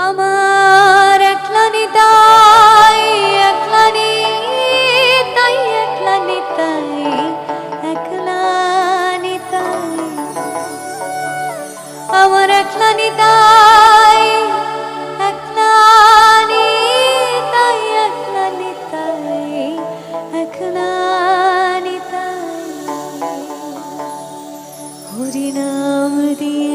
আমার একলানি তাই একলানি তাই একলানি তাই একলানি তাই। আমার একলানি তাই একলানি তাই একলানি তাই একলানি তাই। হরিনাম দিয়ে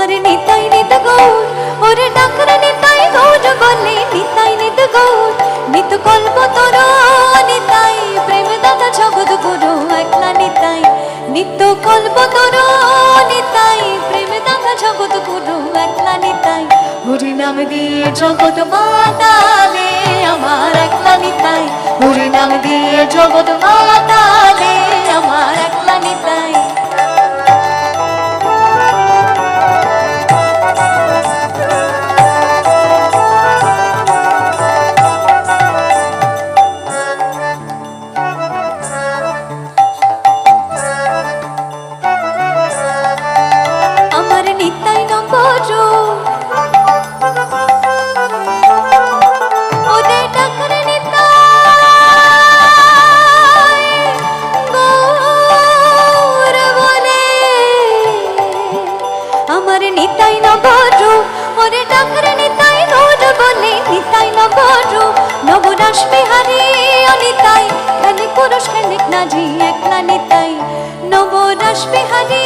আমার নিতাই নিত গৌর, ওরে ডাকরে নিতাই গৌর বলে নিতাই নিত গৌর। নিত কল্প তোর নিতাই প্রেম দাদা জগৎ গুরু, একলা নিতাই। নিত্য কল্প তোর নিতাই প্রেম দাদা জগৎ গুরু, একলা নিতাই। হরি নাম দিয়ে জগৎ মাতালে, আমার একলা নিতাই। হরি নাম দিয়ে জগৎ মাতালে, আমার নাজি একলা নিতাই নবরাস বিহারী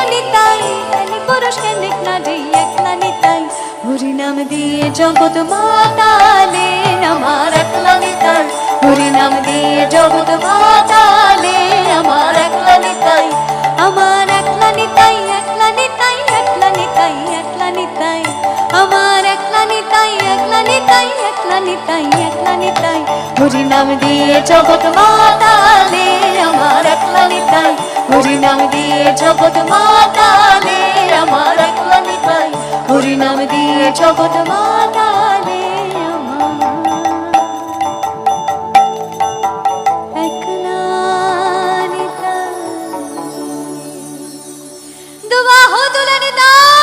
অনিতাই খালি পুরুষ খানিক নাজি একলা নিতাই? হরি নাম দিয়ে জগৎ মাতালে আমার একলা নিতাই। হরি নাম দিয়ে জগৎ মাতালে আমার একলা নিতাই। আমার একলা নিতাই একলা নিতাই একলা নিতাই একলা নিতাই। আমার একলা নিতাই একলা নিতাই একলা নিতাই একলা নিতাই। হরি নাম দিয়ে জগৎ মাতালে একলানি তাই হরি নাম দিয়ে জগৎ মাতালে, আমার একলানি তাই হরি নাম দিয়ে জগৎ মাতালে দুবাহ তুলনি তাই